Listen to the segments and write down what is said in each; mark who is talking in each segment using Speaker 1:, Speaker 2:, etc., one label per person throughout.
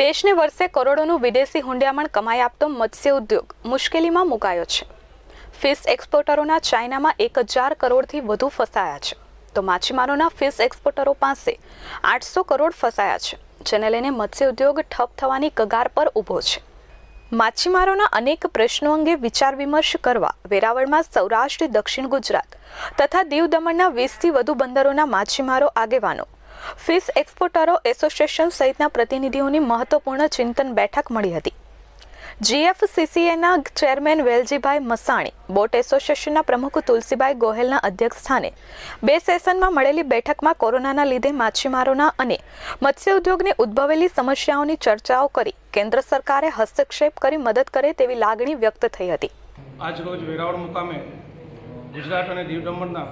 Speaker 1: દેશને વર્ષે કરોડોનું વિદેશી હુંડિયામણ કમાઈ આપતો મત્સ્ય ઉદ્યોગ મુશ્કેલીમાં મુકાયો છે. ફિશ એક્સપોર્ટરોના ચાઇનામાં એક હજાર કરોડથી વધુ ફસાયા છે. તો માછીમારોના ફિશ એક્સપોર્ટરો પાસે આઠસો કરોડ ફસાયા છે, જેને લઈને મત્સ્ય ઉદ્યોગ ઠપ થવાની કગાર પર ઊભો છે. માછીમારોના અનેક પ્રશ્નો અંગે વિચાર વિમર્શ કરવા વેરાવળમાં સૌરાષ્ટ્ર, દક્ષિણ ગુજરાત તથા દીવ દમણના વીસથી વધુ બંદરોના માછીમારો આગેવાનો ફિશ એક્સપોર્ટરો એસોસિએશન સહિતના પ્રતિનિધિઓની મહત્વપૂર્ણ ચિંતન બેઠક મળી હતી. જીએફસીસીએના ચેરમેન વેલજીભાઈ મસાણી, બોટ એસોસિએશનના પ્રમુખ તુલસીભાઈ ગોહેલના અધ્યક્ષ સ્થાને બે સેશનમાં મળેલી બેઠકમાં કોરોનાના લીધે માછીમારોના અને મત્સ્ય ઉદ્યોગને ઉદ્ભવેલી સમસ્યાઓની ચર્ચાઓ કરી કેન્દ્ર સરકારે હસ્તક્ષેપ કરી મદદ કરે તેવી લાગણી વ્યક્ત થઈ હતી.
Speaker 2: આજ રોજ વેરાવળ મુકામે ગુજરાત અને દીવ દમણના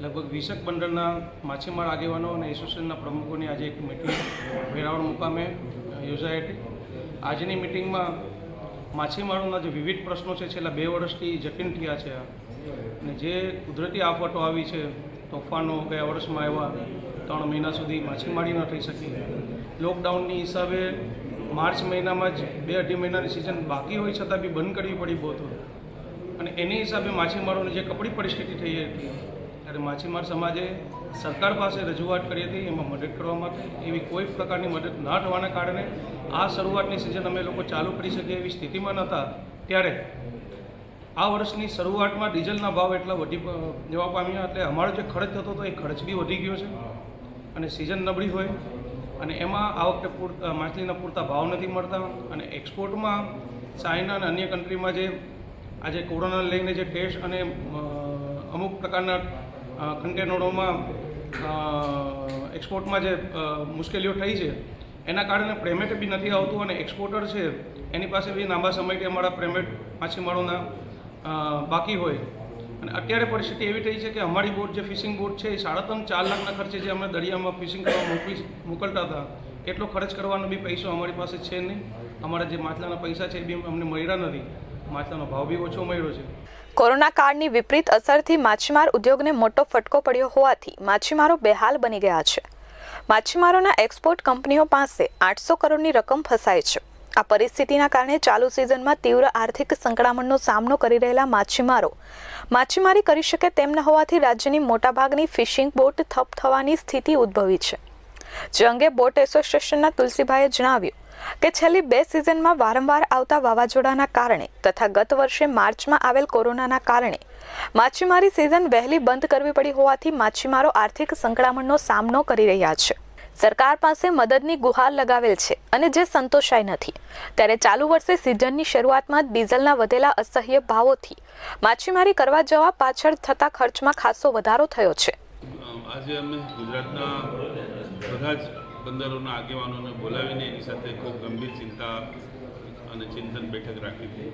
Speaker 2: લગભગ વીસક બંદરના માછીમાર આગેવાનો અને એસોસિએશનના પ્રમુખોની આજે એક મિટિંગ વેરાવળ મુકામે યોજાઈ હતી. આજની મિટિંગમાં માછીમારોના જે વિવિધ પ્રશ્નો છે, છેલ્લા બે વર્ષથી જટિલ થયા છે. અને જે કુદરતી આફતો આવી છે, તોફાનો ગયા વર્ષમાં આવ્યા, ત્રણ મહિના સુધી માછીમારી ન થઈ શકી. લોકડાઉનની હિસાબે માર્ચ મહિનામાં જ બે અઢી મહિનાની સિઝન બાકી હોય છતાં બી બંધ કરવી પડી બહુ અને એની હિસાબે માછીમારોની જે કપડી પરિસ્થિતિ થઈ હતી ત્યારે માછીમાર સમાજે સરકાર પાસે રજૂઆત કરી હતી, એમાં મદદ કરવા માટે, એવી કોઈ પ્રકારની મદદ ના થવાના કારણે આ શરૂઆતની સિઝન અમે લોકો ચાલુ કરી શકીએ એવી સ્થિતિમાં નહોતા. ત્યારે આ વર્ષની શરૂઆતમાં ડીઝલના ભાવ એટલા વધી જવા પામ્યા, એટલે અમારો જે ખર્ચ થતો હતો એ ખર્ચ બી વધી ગયો છે. અને સિઝન નબળી હોય, અને એમાં આ વખતે પૂરતા માછલીના પૂરતા ભાવ નથી મળતા. અને એક્સપોર્ટમાં ચાઇના અને અન્ય કન્ટ્રીમાં જે આજે કોરોનાને લઈને જે ટેસ્ટ અને અમુક પ્રકારના કન્ટેનરોમાં એક્સપોર્ટમાં જે મુશ્કેલીઓ થઈ છે, એના કારણે પેમેન્ટ બી નથી આવતું અને એક્સપોર્ટર છે, એની પાસે બી લાંબા સમયથી અમારા પેમેન્ટ માછીમારોના બાકી હોય. અને અત્યારે પરિસ્થિતિ એવી થઈ છે કે અમારી બોટ જે ફિશિંગ બોટ છે, એ સાડા ત્રણ, ચાર લાખના ખર્ચે જે અમે દરિયામાં ફિશિંગ કરવા મોકલી, મોકલતા હતા, એટલો ખર્ચ કરવાનો બી પૈસો અમારી પાસે છે નહીં. અમારા જે માછલાના પૈસા છે એ બી અમને મળ્યા નથી. માછલાનો ભાવ બી ઓછો મળ્યો છે.
Speaker 1: કોરોના કાળની વિપરીત અસરથી માછીમાર ઉદ્યોગને મોટો ફટકો પડ્યો હોવાથી માછીમારો બેહાલ બની ગયા છે. માછીમારોના એક્સપોર્ટ કંપનીઓ પાસે આઠસો કરોડની રકમ ફસાય છે. આ પરિસ્થિતિના કારણે ચાલુ સિઝનમાં તીવ્ર આર્થિક સંકળામણનો સામનો કરી રહેલા માછીમારો માછીમારી કરી શકે તેમ ન હોવાથી રાજ્યની મોટાભાગની ફિશિંગ બોટ થપ થવાની સ્થિતિ ઉદ્ભવી છે. જે અંગે બોટ એસોસિએશનના તુલસીભાઈએ જણાવ્યું કે છેલ્લી બે સિઝનમાં વારંવાર આવતા વાવાઝોડાના કારણે તથા ગત વર્ષે માર્ચમાં આવેલ કોરોનાના કારણે માછીમારી સિઝન વહેલી બંધ કરવી પડી હોવાથી માછીમારો આર્થિક સંકળામણનો સામનો કરી રહ્યા છે. સરકાર પાસે મદદની ગુહાર લગાવેલ છે અને જે સંતોષાય નથી. ત્યારે ચાલુ વર્ષે સિઝનની શરૂઆતમાં ડીઝલના વધેલા અસહ્ય ભાવોથી માછીમારી કરવા જવા પાછળ થતા ખર્ચમાં ખાસો વધારો થયો છે.
Speaker 3: આજે અમે ગુજરાતના બધા બંદરોના આગેવાનોને બોલાવીને એની સાથે ખૂબ ગંભીર ચિંતા અને ચિંતન બેઠક રાખી હતી.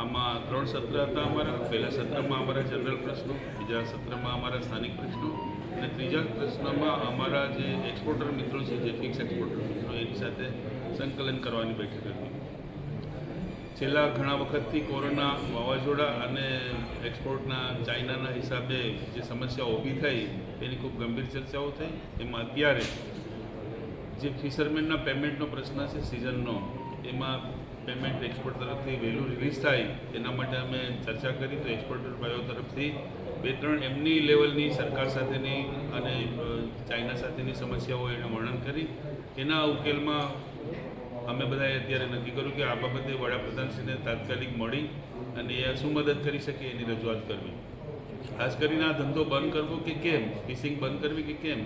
Speaker 3: આમાં ત્રણ સત્ર હતા અમારા. પહેલા સત્રમાં અમારા જનરલ પ્રશ્નો, બીજા સત્રમાં અમારા સ્થાનિક પ્રશ્નો અને ત્રીજા પ્રશ્નમાં અમારા જે એક્સપોર્ટર મિત્રો છે, જે ફિક્સ એક્સપોર્ટર મિત્રો, એની સાથે સંકલન કરવાની બેઠક હતી. છેલ્લા ઘણા વખતથી કોરોના વાવાઝોડા અને એક્સપોર્ટના ચાઇનાના હિસાબે જે સમસ્યાઓ ઊભી થઈ, એની ખૂબ ગંભીર ચર્ચાઓ થઈ. એમાં અત્યારે જે ફિશરમેનના પેમેન્ટનો પ્રશ્ન છે સિઝનનો એમાં પેમેન્ટ એક્સપોર્ટ તરફથી વહેલું રિલીઝ થાય, એના માટે અમે ચર્ચા કરી તો એક્સપોર્ટર ભાઈઓ તરફથી બે ત્રણ એમની લેવલની સરકાર સાથેની અને ચાઇના સાથેની સમસ્યાઓ એને વર્ણન કરી. એના ઉકેલમાં અમે બધાએ અત્યારે નક્કી કર્યું કે આ બાબતે વડાપ્રધાનશ્રીને તાત્કાલિક મળી અને એ શું મદદ કરી શકે એની રજૂઆત કરવી. ખાસ કરીને આ ધંધો બંધ કરવો કે કેમ? ફિશિંગ બંધ કરવી કે કેમ?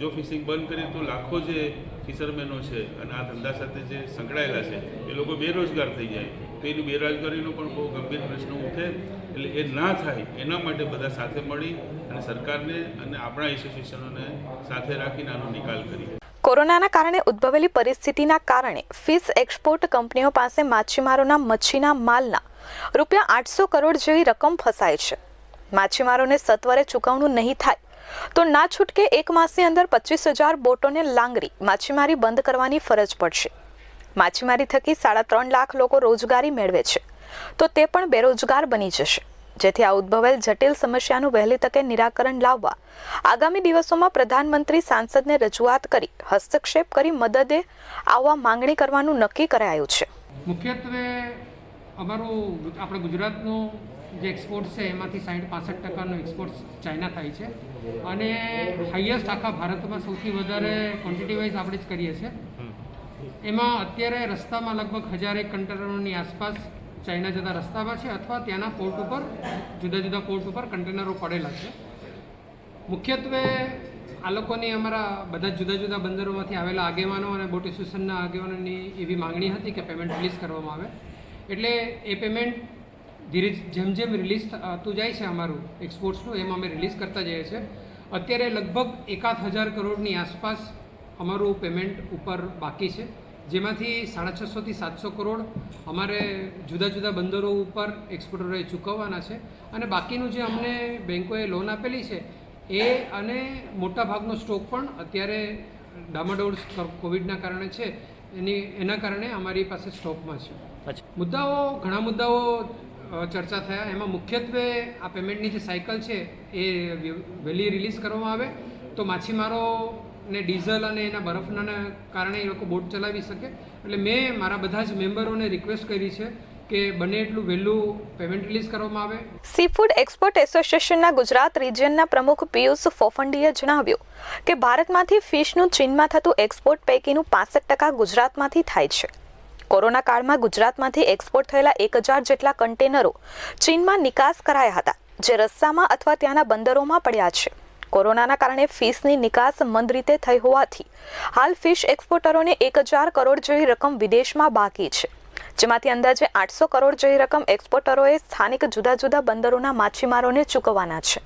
Speaker 3: જો ફિશિંગ બંધ કરીએ તો લાખો જે ફિશરમેનો છે અને આ ધંધા સાથે જે સંકળાયેલા છે, એ લોકો બેરોજગાર થઈ જાય. તો એની બેરોજગારીનો પણ બહુ ગંભીર પ્રશ્ન ઉઠે. એટલે એ ના થાય, એના માટે બધા સાથે મળી અને સરકારને અને આપણા એસોસિએશનોને સાથે રાખીને આનો નિકાલ કરીએ
Speaker 1: કોરોનાના કારણે ઉદ્ભવેલી પરિસ્થિતિના કારણે ફિશ એક્સપોર્ટ કંપનીઓ પાસે માછીમારોના મચ્છીના માલના રૂપિયા આઠસો કરોડ જેવી રકમ ફસાય છે. માછીમારોને સત્વરે ચૂકવણું નહીં થાય તો ના છૂટકે એક માસની અંદર પચીસ હજાર બોટોને લાંગરી, માછીમારી બંધ કરવાની ફરજ પડશે. માછીમારી થકી સાડા ત્રણ લાખ લોકો રોજગારી મેળવે છે. તો તે પણ બેરોજગાર બની જશે. જેથી આ ઉદ્ભવેલ જટિલ સમસ્યાનું વહેલી તકે નિરાકરણ લાવવા આગામી દિવસોમાં પ્રધાનમંત્રી સાંસદને રજૂઆત કરી, હસ્તક્ષેપ કરી મદદે આવવા માંગણી કરવાનું નક્કી કરાયું છે.
Speaker 4: મુખ્યત્વે અમારું આપણે ગુજરાતનું જે એક્સપોર્ટ છે, એમાંથી સાઠ પાસઠ ટકાનો એક્સપોર્ટ ચાઇના થાય છે. અને હાઈએસ્ટ આખા ભારતમાં સૌથી વધારે ક્વોન્ટિટી વાઇઝ આપણે જ કરીએ છીએ. એમાં અત્યારે રસ્તામાં લગભગ હજારેક કન્ટેનરોની આસપાસ ચાઇના જતા રસ્તામાં છે અથવા ત્યાંના પોર્ટ ઉપર, જુદા જુદા પોર્ટ ઉપર કન્ટેનરો પડેલા છે. મુખ્યત્વે આ લોકોની અમારા બધા જુદા જુદા બંદરોમાંથી આવેલા આગેવાનો અને બોટ એસોસિએશનના આગેવાનોની એવી માંગણી હતી કે પેમેન્ટ રિલીઝ કરવામાં આવે. એટલે એ પેમેન્ટ ધીરે જેમ જેમ રિલીઝ થતું જાય છે અમારું એક્સપોર્ટ્સનું એમ અમે રિલીઝ કરતા જઈએ છીએ. અત્યારે લગભગ એકાદ હજાર કરોડની આસપાસ અમારું પેમેન્ટ ઉપર બાકી છે. જેમાંથી સાડા છસોથી સાતસો કરોડ અમારે જુદા જુદા બંદરો ઉપર એક્સપોર્ટરોએ ચૂકવવાના છે. અને બાકીનું જે અમને બેંકોએ લોન આપેલી છે એ અને મોટા ભાગનો સ્ટોક પણ અત્યારે ડામાડોળ કોવિડના કારણે છે. એની એના કારણે અમારી પાસે સ્ટોકમાં છે. મુદ્દાઓ ઘણા મુદ્દાઓ ચર્ચા થયા. એમાં મુખ્યત્વે આ પેમેન્ટની જે સાયકલ છે એ વહેલી રિલીઝ કરવામાં આવે. તો માછીમારોને ડીઝલ અને એના બરફના કારણે એ લોકો બોટ ચલાવી શકે. એટલે મેં મારા બધા જ મેમ્બરોને રિક્વેસ્ટ કરી છે કે બને એટલું વહેલું પેમેન્ટ રિલીઝ કરવામાં આવે.
Speaker 1: સી ફૂડ એક્સપોર્ટ એસોસિએશનના ગુજરાત રિજિયનના પ્રમુખ પિયુષ ફોફંડીએ જણાવ્યું કે ભારતમાંથી ફિશનું ચીનમાં થતું એક્સપોર્ટ પૈકીનું પાસઠ ટકા ગુજરાતમાંથી થાય છે. કોરોના કાળમાં ગુજરાતમાંથી એક્સપોર્ટ થયેલા એક હજાર જેટલા કન્ટેનરો ચીનમાં નિકાસ કરાયા હતા, જે રસ્તામાં અથવા ત્યાંના બંદરોમાં પડ્યા છે. કોરોનાના કારણે ફિશની નિકાસ મંદ રીતે થઈ હોવાથી હાલ ફિશ એક્સપોર્ટરોને એક હજાર કરોડ જેવી રકમ વિદેશમાં બાકી છે. જેમાંથી અંદાજે આઠસો કરોડ જેવી રકમ એક્સપોર્ટરોએ સ્થાનિક જુદા જુદા બંદરોના માછીમારોને ચૂકવવાના છે.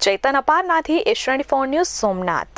Speaker 1: ચૈતન અપારનાથી, એશિયન ફોર ન્યૂઝ, સોમનાથ.